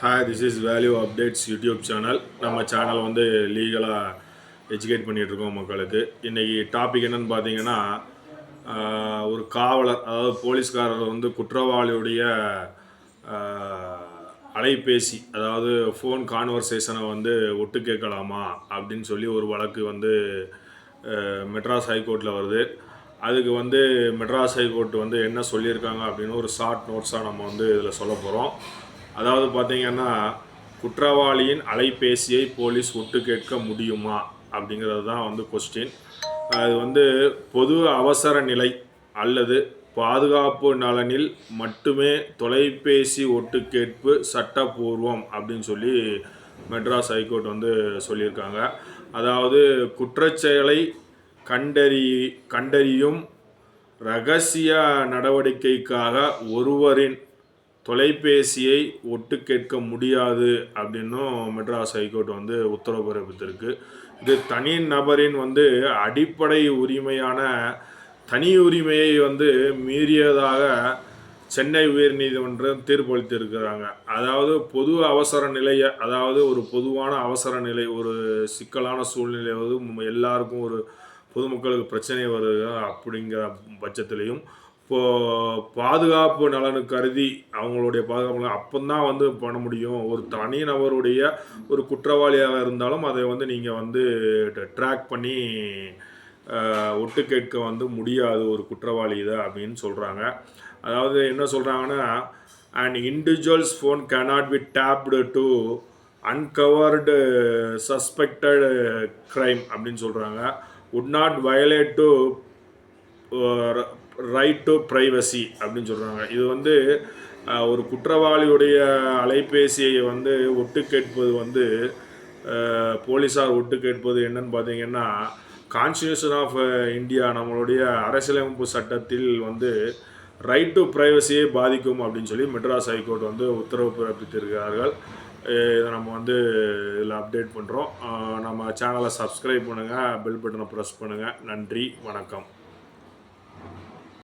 Hi this is value updates YouTube channel நம்ம channel வந்து லீகலாக எஜுகேட் பண்ணிகிட்ருக்கோம் மக்களுக்கு. இன்றைக்கி டாபிக் என்னென்னு பார்த்தீங்கன்னா ஒரு காவலர் அதாவது போலீஸ்காரர் வந்து குற்றவாளியுடைய அலைபேசி அதாவது ஃபோன் கான்வர்சேஷனை வந்து ஒட்டு கேட்கலாமா அப்படின்னு சொல்லி ஒரு வழக்கு வந்து மெட்ராஸ் ஹைகோர்ட்டில் வருது. அதுக்கு வந்து மெட்ராஸ் ஹைகோர்ட் வந்து என்ன சொல்லியிருக்காங்க அப்படின்னு ஒரு ஷார்ட் நோட்ஸாக நம்ம வந்து இதில் சொல்ல போகிறோம் அதாவது பார்த்தீங்கன்னா குற்றவாளியின் அலைபேசியை போலீஸ் ஒட்டு கேட்க முடியுமா? அப்படிங்கிறது தான் வந்து கொஸ்டின் அது வந்து பொது அவசர நிலை அல்லது பாதுகாப்பு நலனில் மட்டுமே தொலைபேசி ஒட்டு கேட்பு சட்டபூர்வம் அப்படின்னு சொல்லி மெட்ராஸ் ஹைகோர்ட் வந்து சொல்லியிருக்காங்க. அதாவது குற்றச்செயலை கண்டறி கண்டறியும் ரகசிய நடவடிக்கைக்காக ஒருவரின் தொலைபேசியை ஒட்டு கேட்க முடியாது அப்படின்னும் மெட்ராஸ் ஹைகோர்ட் வந்து உத்தரவு பிறப்பித்திருக்கு. இது தனி நபரின் வந்து அடிப்படை உரிமையான தனி உரிமையை வந்து மீறியதாக சென்னை உயர்நீதிமன்றம் தீர்ப்பளித்திருக்கிறாங்க. அதாவது பொது அவசர நிலையை அதாவது ஒரு பொதுவான அவசர நிலை ஒரு சிக்கலான சூழ்நிலை வந்து எல்லாருக்கும் ஒரு பொதுமக்களுக்கு பிரச்சனை வருது அப்படிங்கிற பட்சத்திலையும் இப்போது பாதுகாப்பு நலனு கருதி அவங்களுடைய பாதுகாப்பு அப்போதான் வந்து பண்ண முடியும். ஒரு தனி நபருடைய ஒரு குற்றவாளியாக இருந்தாலும் அதை வந்து நீங்கள் வந்து ட்ராக் பண்ணி ஒட்டு கேட்க வந்து முடியாது ஒரு குற்றவாளி இதை அப்படின்னு சொல்கிறாங்க அதாவது என்ன சொல்கிறாங்கன்னா and individuals phone cannot be tapped to uncovered suspected crime அப்படின்னு சொல்கிறாங்க would not violate to right to privacy அப்படின்னு சொல்கிறாங்க இது வந்து ஒரு குற்றவாளியுடைய அலைபேசியை வந்து ஒட்டு கேட்பது வந்து போலீஸார் ஒட்டு கேட்பது என்னன்னு பார்த்தீங்கன்னா கான்ஸ்டியூஷன் ஆஃப் இந்தியா நம்மளுடைய அரசியலமைப்பு சட்டத்தில் வந்து ரைட் டு ப்ரைவசியை பாதிக்கும் அப்படின்னு சொல்லி மெட்ராஸ் ஹைகோர்ட் வந்து உத்தரவு பிறப்பித்திருக்கிறார்கள். இதை நம்ம வந்து இதில் அப்டேட் பண்ணுறோம் நம்ம சேனலை சப்ஸ்கிரைப் பண்ணுங்கள் பெல் பட்டனை ப்ரெஸ் பண்ணுங்கள் நன்றி வணக்கம்.